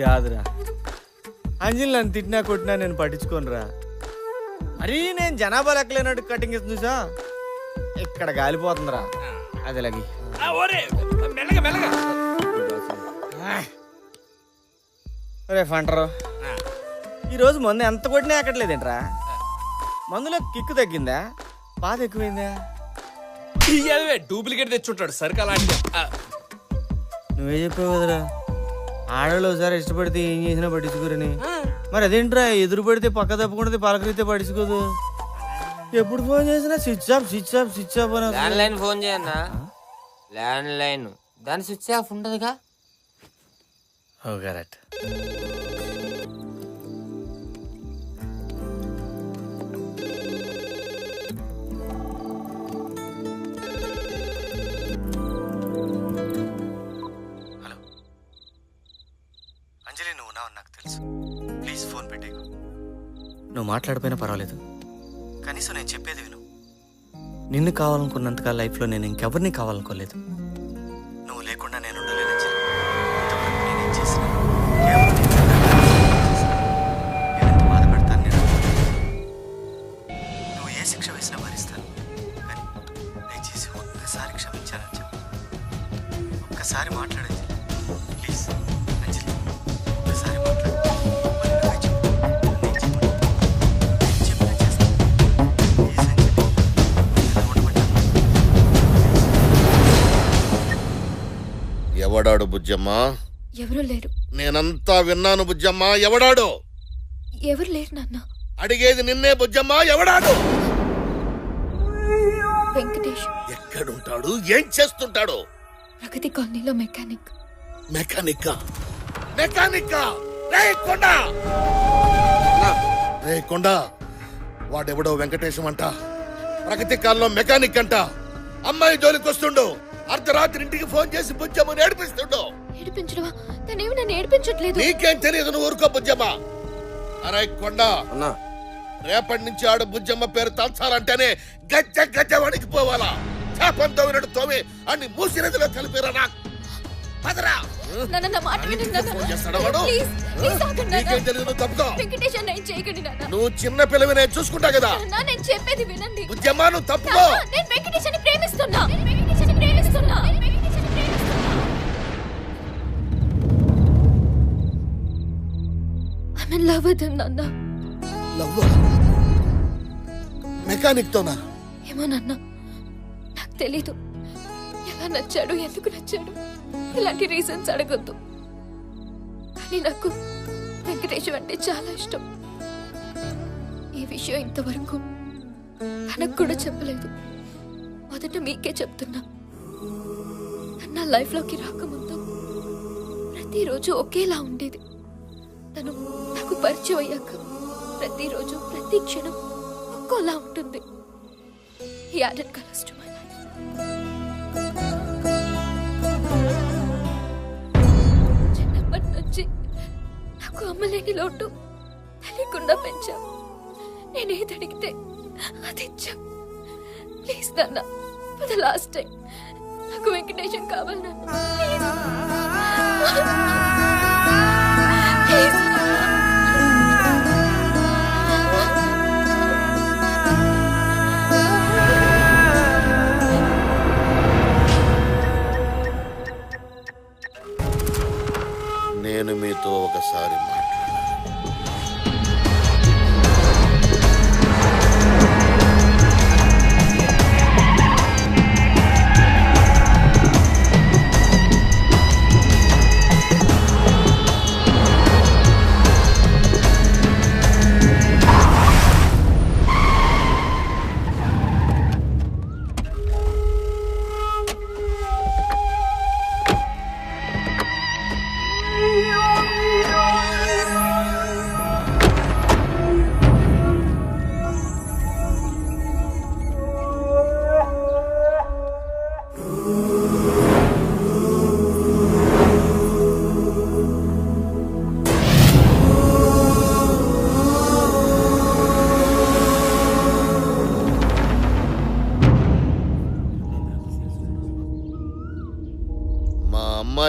కాదురా. అంజలి నన్ను తిట్టినా కొట్టినా నేను పట్టించుకోనురా. అరే నేను జనాభా లెక్కలేనట్టు కటింగ్ ఇస్తుంది చూసా? ఇక్కడ గాలిపోతుందిరా. అది లగి మెల్లగా మెల్లగా. రే ఫంటరు ఈరోజు మందు ఎంత కొట్టినా ఎక్కట్లేదేంట్రా? మందులో కిక్కు తగ్గిందా? బాధ ఎక్కువైందా? డూప్లికేట్ తెచ్చుంటాడు సరుకు అలాంటిది. ఆ, నువ్వే చెప్పావు కదరా. ఆడవాళ్ళు ఒకసారి ఇష్టపడితే ఏం చేసినా పట్టించుకోరని. మరి అదేంట్రా ఎదురు పడితే పక్క తప్పకుండా పలకరితే పట్టించుకోదు. ఎప్పుడు ఫోన్ చేసినా switch off switch off switch off అని ల్యాండ్ లైన్ ఫోన్ చేయన్నా? ల్యాండ్ లైన్ దాని స్విచ్ ఆఫ్ ఉండదుగా? ఓ కరెక్ట్ నువ్వు మాట్లాడిపోయినా పర్వాలేదు. కనీసం నేను చెప్పేది విను. నిన్ను కావాలనుకున్నంతగా లైఫ్లో నేను ఇంకెవరిని కావాలనుకోలేదు. నువ్వు లేకుండా నేను ఉండలేను. ఎవడాడు బుజ్జమ్మ? ఎవరు లేరు. నేనంతా విన్నాను బుజ్జమ్మ ఎవడాడు? ఎవరు లేరు నాన్న. అడిగేది నిన్నే బుజ్జమ్మ ఎవడాడు? వెంకటేష్. ఎక్కడుంటాడు? ఏం చేస్తుంటాడు? ప్రగతి కాలనీలో మెకానిక్. మెకానిక్ మెకానిక్ రే కొండ! రే కొండ! వాడెవడో వెంకటేశం అంట. ప్రగతి కాలంలో మెకానిక్ అంట. అమ్మాయి జోలికి వస్తుండు అర్ధరాత్రి ఇంటికి ఫోన్ చేసి బుజ్జమ్మని ఏడిపిస్తుండు. ఏడిపించడమా? తనేమి నన్ను ఏడిపించట్లేదు? నీకేం తెలియదు నువ్వు ఊరుకో బుజ్జమ్మ. అరే కొండ. రేపటి నుంచి ఆడు బుజ్జమ్మ పేరు తలచాలంటేనే గజ్జ గజ్జ వణికిపోవాలా చేపం తోమినట్టు తోమి అన్ని మూసి నదిలో కలిపిరా నా పదరా. నాన్న నా మాట వినండి నాన్న. ఫోన్ చేస్తాడా వాడు? ప్లీజ్ ప్లీజ్ ఆగండి నాన్న. నీకేం తెలియదు నువ్వు తప్పుకో. వెంకటేష్ అన్న ఏం చేయకండి నాన్న. నువ్వు చిన్న పిల్లవి నేను చూసుకుంటా కదా. నాన్న నేను చెప్పేది వినండి. బుజ్జమ్మ నువ్వు తప్పుకో. నాన్న, నేను వెంకటేష్ అని ప్రేమిస్తున్నా. Him, నాన్న. లవ్ మెకానిక్ తోనా ఏమో నాన్న. నాకు తెలీదు. ఎలా నచ్చాడు ఎందుకు నచ్చాడు? ఇలాంటి రీజన్స్ అడగొద్దు. కానీ నాకు వెంకటేశం అంటే చాలా ఇష్టం. ఈ విషయం ఇంతవరకు తనకు కూడా చెప్పలేదు. మొదట మీకే చెప్తున్నా. తను నా లైఫ్లోకి రాకముందు ప్రతిరోజు ఒకేలా ఉండేది. తను నాకు పరిచయం అయ్యాక ప్రతిరోజు ప్రతి క్షణం ఒక్కోలా ఉంటుంది. ఈ added colors to చిన్నప్పటి నుంచి నాకు అమ్మలేని లోటు తెలియకుండా పెంచా ఏది అడిగితే అది ఇచ్చా ప్లీజ్ నాన్న ఫర్ ద లాస్ట్ టైం నాకు వెంకటేశం కావాలి నాన్న.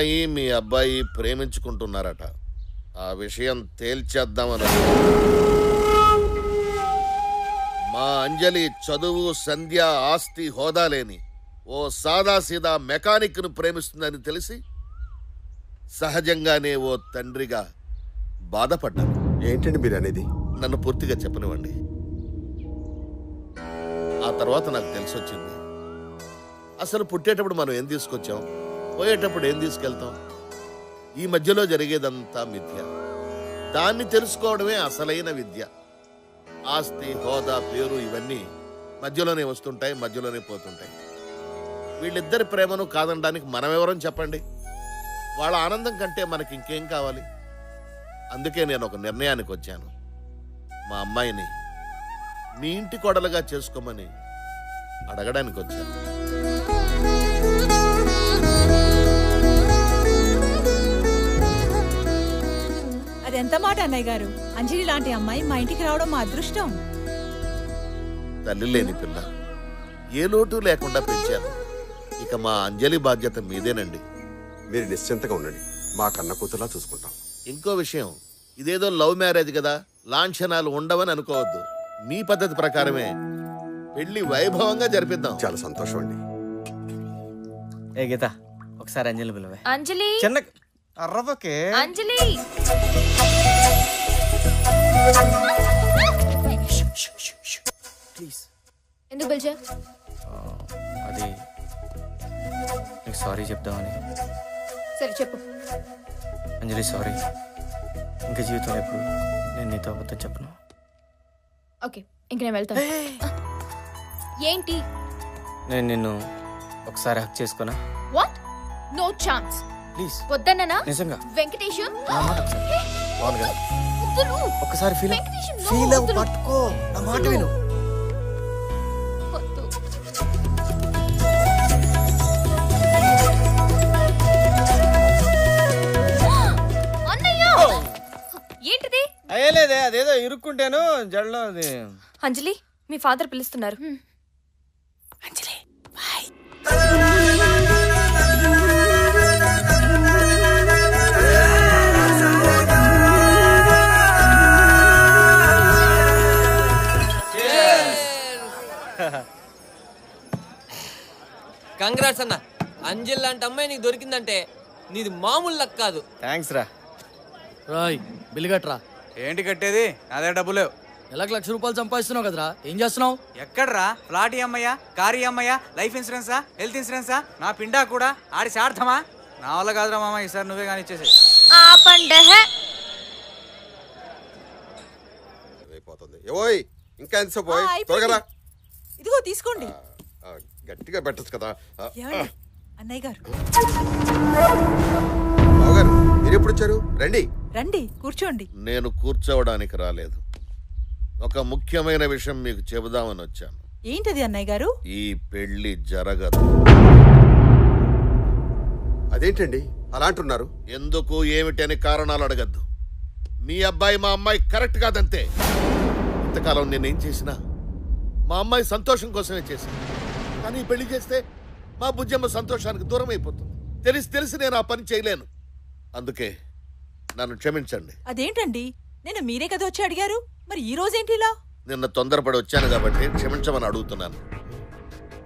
అమ్మాయి మీ అబ్బాయి ప్రేమించుకుంటున్నారట. ఆ విషయం తేల్చేద్దామని. మా అంజలి చదువు సంధ్య ఆస్తి హోదా లేని ఓ సాదాసీదా మెకానిక్ను ప్రేమిస్తుందని తెలిసి సహజంగానే ఓ తండ్రిగా బాధపడ్డాను. ఏంటండి మీరు అనేది? నన్ను పూర్తిగా చెప్పనివ్వండి. ఆ తర్వాత నాకు తెలిసొచ్చింది. అసలు పుట్టేటప్పుడు మనం ఏం తీసుకొచ్చాం? పోయేటప్పుడు ఏం తీసుకెళ్తాం ఈ మధ్యలో జరిగేదంతా మిథ్య. దాన్ని తెలుసుకోవడమే అసలైన విద్య. ఆస్తి హోదా పేరు ఇవన్నీ మధ్యలోనే వస్తుంటాయి మధ్యలోనే పోతుంటాయి. వీళ్ళిద్దరి ప్రేమను కాదనడానికి మనమెవరం చెప్పండి? వాళ్ళ ఆనందం కంటే మనకి ఇంకేం కావాలి? అందుకే నేను ఒక నిర్ణయానికి వచ్చాను. మా అమ్మాయిని మీ ఇంటి కొడలుగా చేసుకోమని అడగడానికి వచ్చాను. అదెంత మాట అన్నయ్య గారు? అంజలి లాంటి అమ్మాయి మా ఇంటికి రావడం మా అదృష్టం. తల్లి లేని పిల్ల. ఏ లోటు లేకుండా పెంచాను. ఇక మా అంజలి బాధ్యత మీదేనండి. మీరు నిశ్చింతగా ఉండండి. మా కన్న కూతురులా చూసుకుంటాం. ఇంకో విషయం. ఇదేదో లవ్ మ్యారేజ్ కదా. లాంఛనాలు ఉండవని అనుకోవద్దు. మీ పద్ధతి ప్రకారమే పెళ్ళి వైభవంగా జరిపిద్దాం. చాలా సంతోషం అండి. ఏ గీత ఒకసారి అంజలి పిలవే. అంజలి? చిన్న అర్రవకే అంజలి? ప్లీజ్ ఎందుకు పిలిచా? అది నీకు సారీ చెప్దామని. సరే చెప్పు. అంజలి సారీ. ఇంకా జీవితంలో ఎప్పుడు నేను నీతో అబద్ధం చెప్పను. ఓకే ఇంక నేను వెళ్తాను. ఏంటి? నేను నిన్ను ఒకసారి హక్ చేసుకున్నా వాట్? No chance. ప్లీజ్. వద్దన్నానా? నిజంగా? వెంకటేష్? ఒకసారి ఫీల్ ఫీల్ అవ్వు. పట్టుకో. నా మాట విను. ఏంటిది? అయ్యలేదే అదేదో ఇరుక్కుంటాను జడలో అది అంజలి మీ ఫాదర్ పిలుస్తున్నారు. కంగ్రాట్స్ అన్న. అంజల్ లాంటి అమ్మాయి నీకు దొరికిందంటే నీది మామూలు లక్ కాదు. థ్యాంక్స్ రా. రాయ్ బిల్లు కట్టరా. ఏంటి కట్టేది? అదే డబ్బులు నెలకు లక్ష రూపాయలు సంపాదిస్తున్నావు కదరా. ఏం చేస్తున్నావు? ఎక్కడ్రా? ఫ్లాట్ అమ్మయ్యా కారు అమ్మయ్యా లైఫ్ ఇన్సూరెన్సా హెల్త్ ఇన్సూరెన్సా నా పిండా కూడా? ఆడి సార్థమా నా వల్ల కాదురా మామ ఈసారి నువ్వే కానీ ఇచ్చేసి ఆ పండహ అయిపోతుంది ఓయ్ ఇంకా ఎంతసేపు పోయ్. త్వరగా రా. ఇదిగో తీసుకోండి. ఆ, గట్టిగా పెట్టచ్చు కదా. అన్నయ్య గారు. బావగారు మీరు ఎప్పుడు వచ్చారు రండి. రండి కూర్చోండి. నేను కూర్చోవడానికి రాలేదు. ఒక ముఖ్యమైన విషయం మీకు చెబుదామని వచ్చాను. ఏంటది అన్నయ్య గారు? ఈ పెళ్ళి జరగదు. అదేంటండి? అలా అంటున్నారు. ఎందుకు ఏమిటి అని కారణాలు అడగద్దు. మీ అబ్బాయి మా అమ్మాయి కరెక్ట్ కాదంతే. ఇంతకాలం నేనేం చేసినా మా అమ్మాయి సంతోషం కోసమే చేశాను కానీ పెళ్ళి చేస్తే మా బుజ్జమ్మ సంతోషానికి దూరం అయిపోతుంది తెలిసి తెలిసి నేను ఆ పని చేయలేను. అందుకే నన్ను క్షమించండి. అదేంటండి? నేను మీరే కదా వచ్చి అడిగారు? మరి ఈ రోజేంటి ఇలా? నిన్న తొందరపడి వచ్చాను కాబట్టి క్షమించమని అడుగుతున్నాను.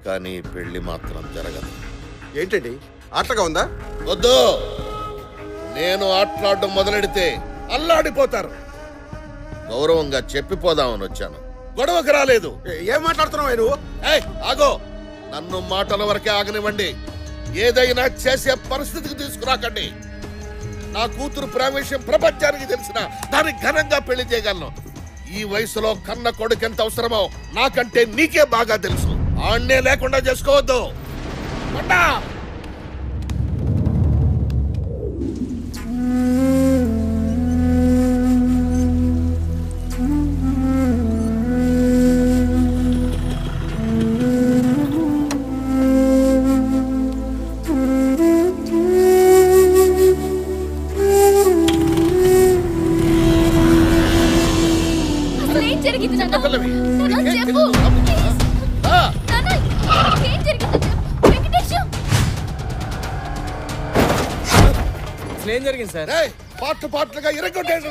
కానీ పెళ్ళి మాత్రం జరగదు. ఏంటండి? ఆటగా ఉందా? వద్దు! నేను ఆటలాడడం మొదలెడితే అల్లాడిపోతారు. గౌరవంగా చెప్పిపోదామని వచ్చాను. గొడవకు రాలేదు. ఏ- మాట్లాడుతున్నావు నువ్వు? ఏయ్, ఆగో! నన్ను మాటల వరకే ఆగనివ్వండి. ఏదైనా చేసే పరిస్థితికి తీసుకురాకండి. నా కూతురు ప్రేమ విషయం ప్రపంచానికి తెలిసిన దాన్ని ఘనంగా పెళ్ళి చేయగలను. ఈ వయసులో కన్న కొడుకు ఎంత అవసరమో నాకంటే నీకే బాగా తెలుసు. ఆడనే లేకుండా చేసుకోవద్దు. జరిగింది నాన్న? నాన్న, చెప్పు. నాన్న, ఏం జరిగిందో. వెంకటేశం ఏం జరిగింది సార్? పార్ట్ పార్ట్లుగా ఇరగొట్టాడు